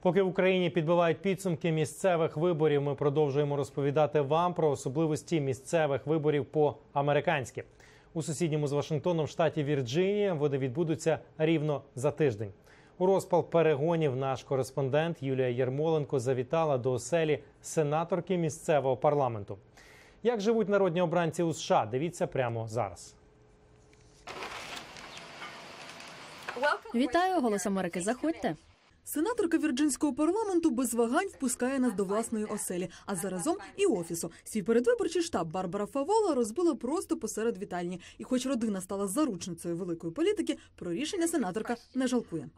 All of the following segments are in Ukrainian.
Поки в Україні підбивають підсумки місцевих виборів, ми продовжуємо розповідати вам про особливості місцевих виборів по американськи у сусідньому з Вашингтоном штаті Вірджинія. Вони відбудуться рівно за тиждень. У розпал перегонів наш кореспондент Юлія Єрмоленко завітала до оселі сенаторки місцевого парламенту. Як живуть народні обранці у США? Дивіться прямо зараз. Вітаю, голос Америки. Заходьте. Сенаторка вірджинського парламенту без вагань впускає нас до власної оселі, а заразом і офісу. Свій передвиборчий штаб Барбара Фавола розбила просто посеред вітальні. І, хоч родина стала заручницею великої політики, про рішення сенаторка не жалкує.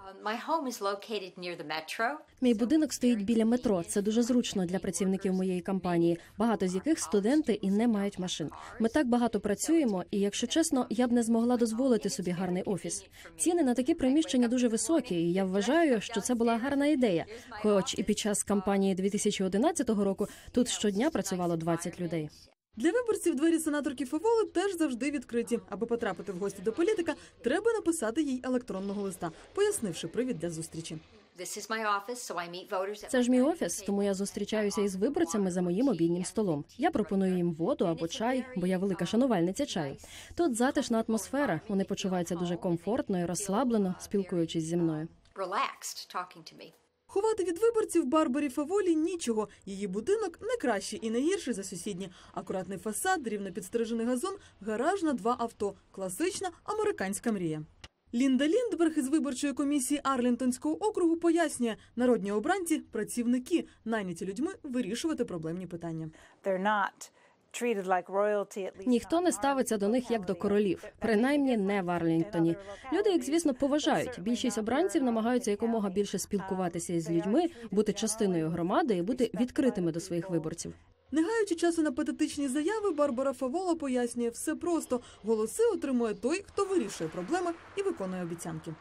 Мій будинок стоїть біля метро. Це дуже зручно для працівників моєї компанії, багато з яких студенти і не мають машин. Ми так багато працюємо, і якщо чесно, я б не змогла дозволити собі гарний офіс. Ціни на такі приміщення дуже високі, і я вважаю, що це була гарна ідея. Хоч і під час кампанії 2011 року тут щодня працювало 20 людей. Для виборців двері сенаторки Фаволи теж завжди відкриті. Аби потрапити в гості до політика, треба написати їй електронного листа, пояснивши привід для зустрічі. Це ж мій офіс, тому я зустрічаюся із виборцями за моїм обіднім столом. Я пропоную їм воду або чай, бо я велика шанувальниця чаю. Тут затишна атмосфера. Вони почуваються дуже комфортно і розслаблено, спілкуючись зі мною. Relaxed talking to me. Ховати від виборців Барбарі Фаволі нічого. Її будинок не кращий і не гірший за сусідні. Акуратний фасад, рівно підстрижений газон, гараж на два авто. Класична американська мрія. Лінда Ліндберг із виборчої комісії Арлінтонського округу пояснює, народні обранці працівники, найняті людьми вирішувати проблемні питання. they're not Ніхто не ставиться до них як до королів, принаймні не в Арлінгтоні. Люди їх, звісно, поважають. Більшість обранців намагаються якомога більше спілкуватися із людьми, бути частиною громади і бути відкритими до своїх виборців. Не гаючи часу на патетичні заяви, Барбара Фавола пояснює все просто. Голоси отримує той, хто вирішує проблеми і виконує обіцянки.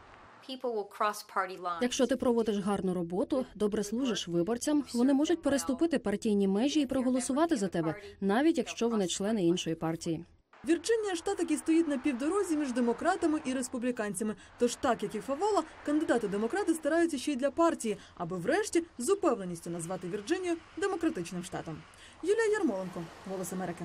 Якщо ти проводиш гарну роботу, добре служиш виборцям, вони можуть переступити партійні межі і проголосувати за тебе, навіть якщо вони члени іншої партії. Вірджинія штат, який стоїть на півдорозі між демократами і республіканцями. Тож, так як і Фавола, кандидати демократи стараються ще й для партії, аби врешті з упевненістю назвати Вірджинію демократичним штатом. Юлія Ярмоленко, Голос Америки.